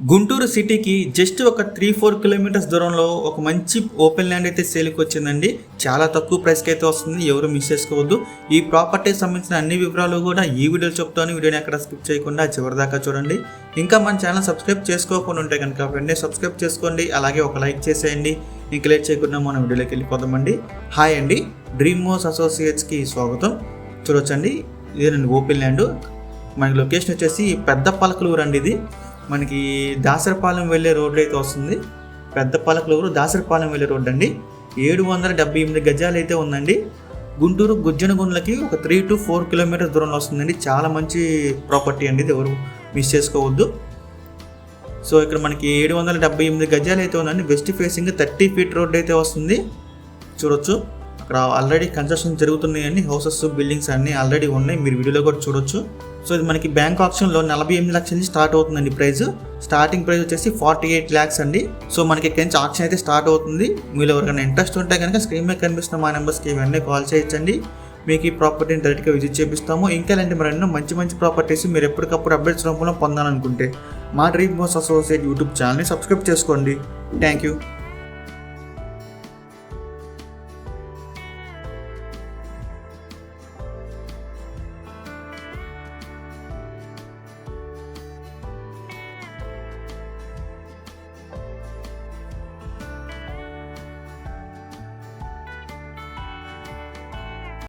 గుంటూరు సిటీకి జస్ట్ ఒక three four kilometres దూరంలో ఒక మంచి ఓపెన్ ల్యాండ్ అయితే సేల్కి వచ్చిందండి. చాలా తక్కువ ప్రైస్కి అయితే వస్తుంది ఎవరు మిస్ చేసుకోవద్దు. ఈ ప్రాపర్టీకి సంబంధించిన అన్ని వివరాలు కూడా ఈ వీడియోలు చెప్తాను. వీడియోని ఎక్కడ స్కిప్ చేయకుండా చివరిదాకా చూడండి. ఇంకా మన ఛానల్ సబ్స్క్రైబ్ చేసుకోకుండా ఉంటే కనుక వెంటనే సబ్స్క్రైబ్ చేసుకోండి. అలాగే ఒక లైక్ చేసేయండి. ఇంకా లేట్ చేయకుండా మన వీడియోలోకి వెళ్ళిపోదామండి. హాయ్ అండి డ్రీమ్ మోస్ అసోసియేట్స్కి స్వాగతం. చూడొచ్చండి ఇదేనండి ఓపెన్ ల్యాండ్. మనకి లొకేషన్ వచ్చేసి పెద్ద పలకలూరు అండి ఇది. మనకి దాసరపాలెం వెళ్ళే రోడ్డు అయితే వస్తుంది. పెద్ద పలకలూరు దాసరపాలెం వెళ్ళే రోడ్డు అండి. ఏడు వందల డెబ్బై ఎనిమిది గజాలు అయితే ఉందండి. గుంటూరు గుజ్జనగుండ్లకి ఒక త్రీ టు ఫోర్ కిలోమీటర్స్ దూరంలో వస్తుందండి. చాలా మంచి ప్రాపర్టీ అండి ఇది ఎవరు మిస్ చేసుకోవద్దు. సో ఇక్కడ మనకి ఏడు వందల డెబ్బై ఎనిమిది గజాలు అయితే ఉందండి. West facing thirty feet road అయితే వస్తుంది. చూడొచ్చు. అక్కడ ఆల్రెడీ కన్స్ట్రక్షన్ జరుగుతున్నాయండి. హౌసెస్ బిల్డింగ్స్ అన్నీ ఆల్రెడీ ఉన్నాయి. మీరు వీడియోలో కూడా చూడొచ్చు. సో ఇది మనకి బ్యాంక్ ఆప్షన్లో నలభై ఎనిమిది లక్షల నుంచి స్టార్ట్ అవుతుందండి ప్రైస్ స్టార్టింగ్ ప్రైస్ వచ్చేసి ఫార్టీ ఎయిట్ ల్యాక్స్ అండి. సో మనకి ఇక్కడి నుంచి ఆప్షన్ అయితే స్టార్ట్ అవుతుంది. మీరు ఎవరికైనా ఇంట్రెస్ట్ ఉంటే కనుక స్క్రీన్ మీద కనిపిస్తున్న మా నెంబర్స్కి ఇవన్నీ కాల్ చేయొచ్చండి. మీకు ఈ ప్రాపర్టీని డైరెక్ట్గా విజిట్ చేపిస్తాము. ఇంకా ఇలాంటి మరెన్నో మంచి మంచి ప్రాపర్టీస్ మీరు ఎప్పటికప్పుడు అప్డేట్స్ రూపంలో పొందాలనుకుంటే మా డ్రీమ్ మోస్ అసోసియేట్ యూట్యూబ్ ఛానల్ని సబ్స్క్రైబ్ చేసుకోండి. Thank you.